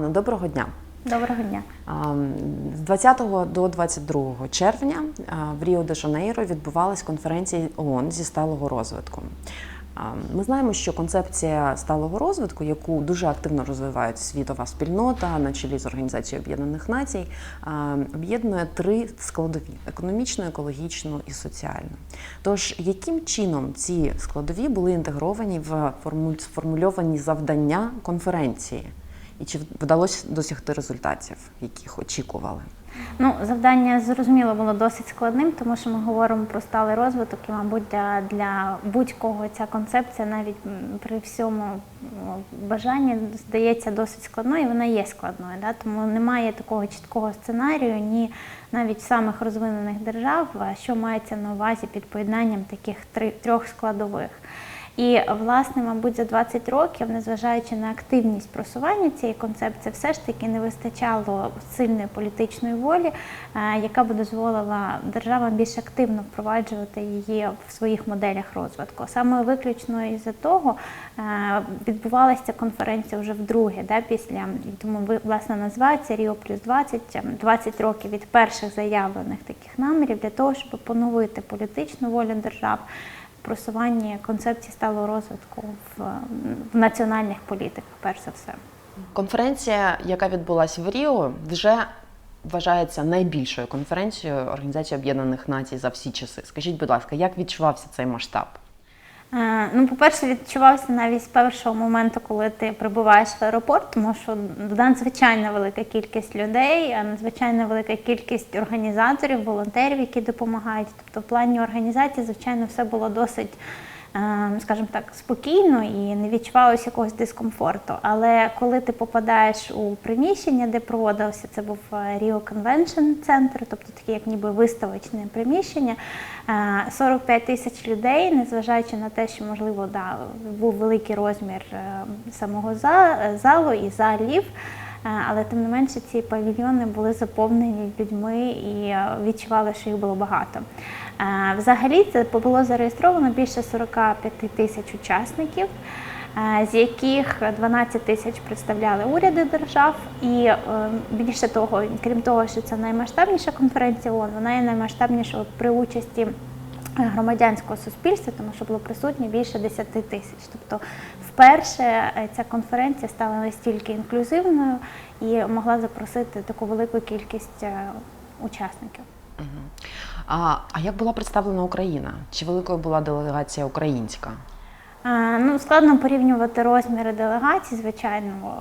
Доброго дня. Доброго дня. З 20 до 22 червня в Ріо де Жанейро відбувалась конференція ООН зі сталого розвитку. Ми знаємо, що концепція сталого розвитку, яку дуже активно розвиває світова спільнота на чолі з Організацією Об'єднаних Націй, об'єднує три складові: економічну, екологічну і соціальну. Тож, яким чином ці складові були інтегровані в формуль- сформульовані завдання конференції? І чи вдалося досягти результатів, яких очікували? Ну, завдання зрозуміло було досить складним, тому що ми говоримо про сталий розвиток, і, мабуть, для, для будь-кого ця концепція навіть при всьому бажанні здається досить складною, і вона є складною. Да? Тому немає такого чіткого сценарію, ні навіть в самих розвинених держав, що мається на увазі під поєднанням таких трьох складових. І власне, мабуть, за 20 років, незважаючи на активність просування цієї концепції, все ж таки не вистачало сильної політичної волі, е, яка б дозволила державам більш активно впроваджувати її в своїх моделях розвитку. Саме виключно із-за того е, відбувалася конференція вже вдруге, да, після тому власне називається Ріо плюс 20, ем, 20 років від перших заявлених таких намірів для того, щоб поновити політичну волю держав просування концепції сталого розвитку в, в національних політиках, перш за все. Конференція, яка відбулася в Ріо, вже вважається найбільшою конференцією Організації Об'єднаних Націй за всі часи. Скажіть, будь ласка, як відчувався цей масштаб? Е, Ну, по-перше, відчувався навіть з першого моменту, коли ти прибуваєш в аеропорт, тому що надзвичайно велика кількість людей, надзвичайно велика кількість організаторів, волонтерів, які допомагають. Тобто, в плані організації, звичайно, все було досить. Е, Скажімо так, спокійно і не відчувалося якогось дискомфорту. Але коли ти попадаєш у приміщення, де проводився, це був е, Rio Convention Center, тобто таке як ніби виставочне приміщення, е, 45 тисяч людей, незважаючи на те, що можливо да, був великий розмір е, самого за- залу і залів. Е, Але тим не менше ці павільйони були заповнені людьми і е, відчували, що їх було багато. Е, Взагалі це було зареєстровано більше 45 тисяч учасників, з яких 12 тисяч представляли уряди держав. І більше того, крім того, що це наймасштабніша конференція ООН, вона є наймасштабнішою при участі громадянського суспільства, тому що було присутні більше 10 тисяч. Тобто, вперше е, ця конференція стала настільки інклюзивною і могла запросити таку велику кількість е, учасників. А, а як була представлена Україна? Чи великою була делегація українська? Е, Ну, складно порівнювати розміри делегацій, звичайно,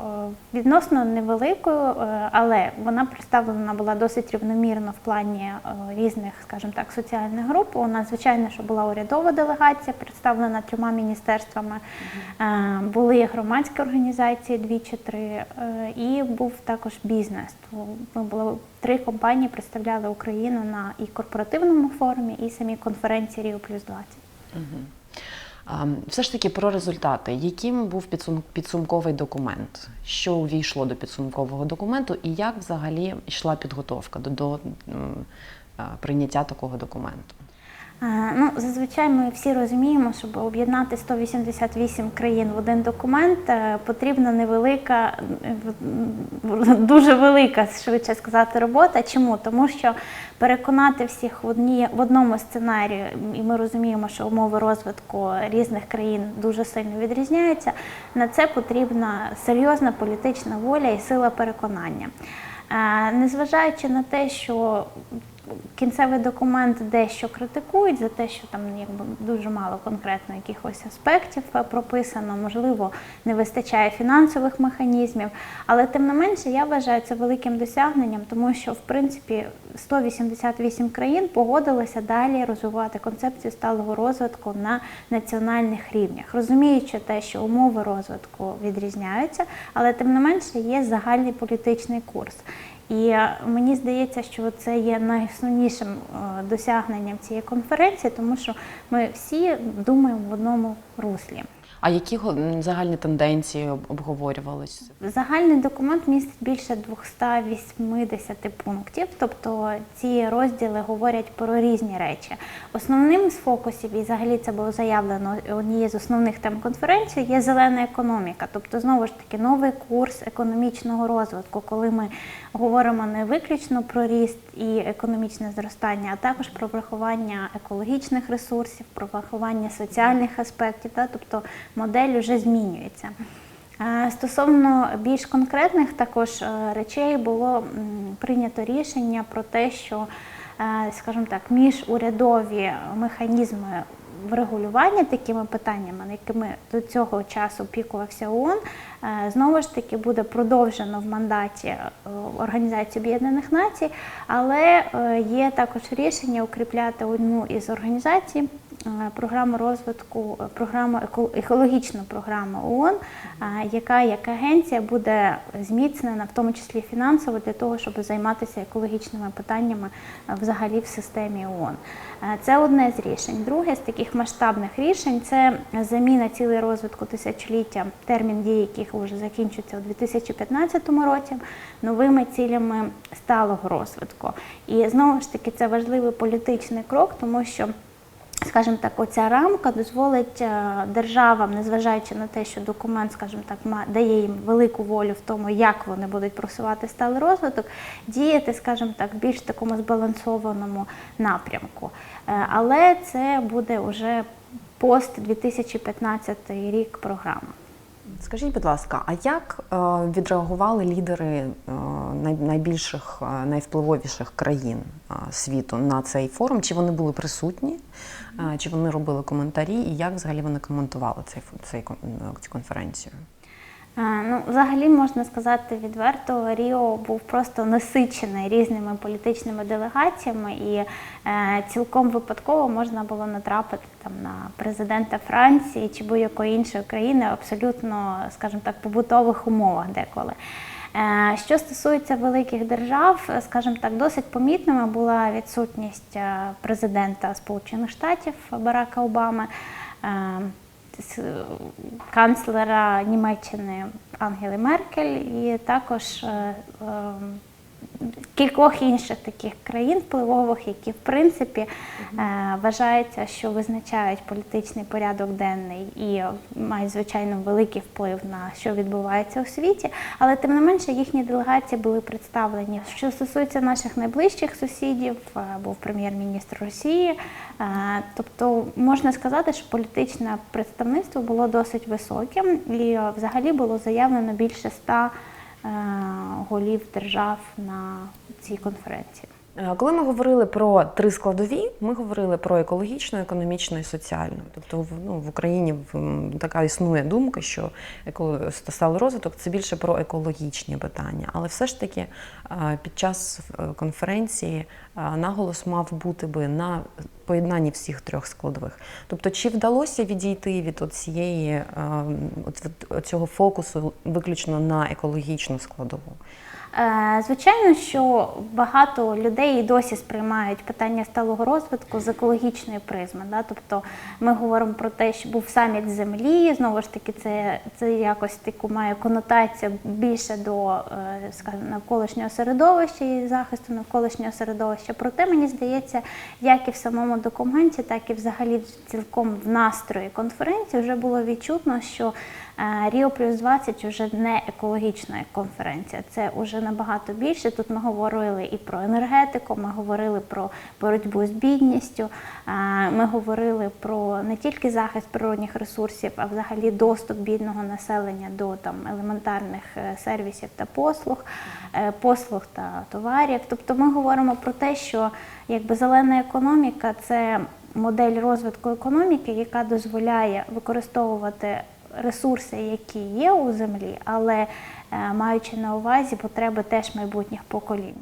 е, відносно невеликою, е, але вона представлена була досить рівномірно в плані різних, скажімо так, соціальних груп. У нас, звичайно, що була урядова делегація, представлена трьома міністерствами. Були громадські організації, дві чи три, і був також бізнес. Ми було три компанії представляли Україну на і корпоративному форумі, і самій конференції Ріо плюс 20. А, все ж таки про результати. Яким був підсум- підсумковий документ? Що увійшло до підсумкового документу, і як взагалі йшла підготовка до, до прийняття такого документу? Е, Ну, зазвичай ми всі розуміємо, щоб об'єднати 188 країн в один документ, е, потрібна невелика, дуже велика, швидше сказати, робота. Чому? Тому що переконати всіх в одні в одному сценарію, і ми розуміємо, що умови розвитку різних країн дуже сильно відрізняються. На це потрібна серйозна політична воля і сила переконання. Е, Незважаючи на те, що кінцевий документ дещо критикують за те, що там якби дуже мало конкретно якихось аспектів е, прописано, можливо, не вистачає фінансових механізмів. Але тим не менше, я вважаю це великим досягненням, тому що в принципі 188 країн погодилися далі розвивати концепцію сталого розвитку на національних рівнях, розуміючи те, що умови розвитку відрізняються, але тим не менше є загальний політичний курс. І е, мені здається, що це є найосновнішим е, досягненням цієї конференції, тому що ми всі думаємо в одному руслі. А які загальні тенденції об- обговорювалися? Загальний документ містить більше 280 пунктів, тобто ці розділи говорять про різні речі. Основним з фокусів, і взагалі це було заявлено однією з основних тем конференції, є зелена економіка, тобто знову ж таки новий курс економічного розвитку, коли ми говоримо не виключно про ріст і економічне зростання, а також про врахування екологічних ресурсів, про врахування соціальних аспектів, да, тобто модель вже змінюється. Е, Стосовно більш конкретних також е, речей було прийнято рішення про те, що, е, скажімо так, міжурядові механізми врегулювання такими питаннями, якими до цього часу опікувався ООН, знову ж таки буде продовжено в мандаті Організації Об'єднаних Націй, але є також рішення укріпляти одну із організацій програму розвитку, е, програму еко- екологічну програму ООН, е, яка як агенція буде зміцнена, в тому числі фінансово, для того, щоб займатися екологічними питаннями е, взагалі в системі ООН. Е, Це одне з рішень. Друге з таких масштабних рішень це заміна цілей розвитку тисячоліття, термін дії яких вже закінчується у 2015 році, новими цілями сталого розвитку. І знову ж таки це важливий політичний крок, тому що скажімо так, оця рамка дозволить е, державам, незважаючи на те, що документ, скажімо так, дає їм велику волю в тому, як вони будуть просувати сталий розвиток, діяти, скажімо так, більш такому збалансованому напрямку. Е, Але це буде вже пост 2015 рік програма. Скажіть, будь ласка, а як е, відреагували лідери е, найбільших, е, найвпливовіших країн світу на цей форум? Чи вони були присутні, чи вони робили коментарі, і як взагалі вони коментували цей, цю конференцію? Ну, взагалі можна сказати відверто, Ріо був просто насичений різними політичними делегаціями, і е, цілком випадково можна було натрапити там на президента Франції чи будь-якої іншої країни абсолютно, скажімо так, побутових умовах деколи. Е, Що стосується великих держав, скажімо так, досить помітними була відсутність е, президента Сполучених Штатів Барака Обами. е, канцлера Німеччини Ангели Меркель і також е, е, кількох інших таких країн впливових, які в принципі е, вважається, що визначають політичний порядок денний і мають звичайно великий вплив на що відбувається у світі, але тим не менше їхні делегації були представлені. Що стосується наших найближчих сусідів, е, був прем'єр-міністр Росії. Е, Тобто можна сказати, що політичне представництво було досить високим, і взагалі було заявлено більше ста голів держав на цій конференції. Е, Коли ми говорили про три складові, ми говорили про екологічну, економічну і соціальну. Тобто ну, в Україні така існує думка, що сталий розвиток це більше про екологічні питання. Але все ж таки е, під час е, конференції наголос мав бути би на поєднанні всіх трьох складових. Тобто, чи вдалося відійти від цієї цього фокусу виключно на екологічну складову? Е, Звичайно, що багато людей досі сприймають питання сталого розвитку з екологічної призми. Да? Тобто ми говоримо про те, що був саміт землі, знову ж таки, це, це якось таку має конотацію більше до е, скажімо, навколишнього середовища і захисту навколишнього середовища. Проте мені здається, як і в самому документі, так і взагалі цілком в настрої конференції вже було відчутно, що Ріо плюс 20 вже не екологічна конференція. Це вже набагато більше. Тут ми говорили і про енергетику, ми говорили про боротьбу з бідністю. Ми говорили про не тільки захист природних ресурсів, а взагалі доступ бідного населення до там елементарних е, сервісів та послуг, е, послуг та товарів. Тобто ми говоримо про те, що якби зелена економіка це модель розвитку економіки, яка дозволяє використовувати ресурси, які є у землі, але е, маючи на увазі потреби теж майбутніх поколінь.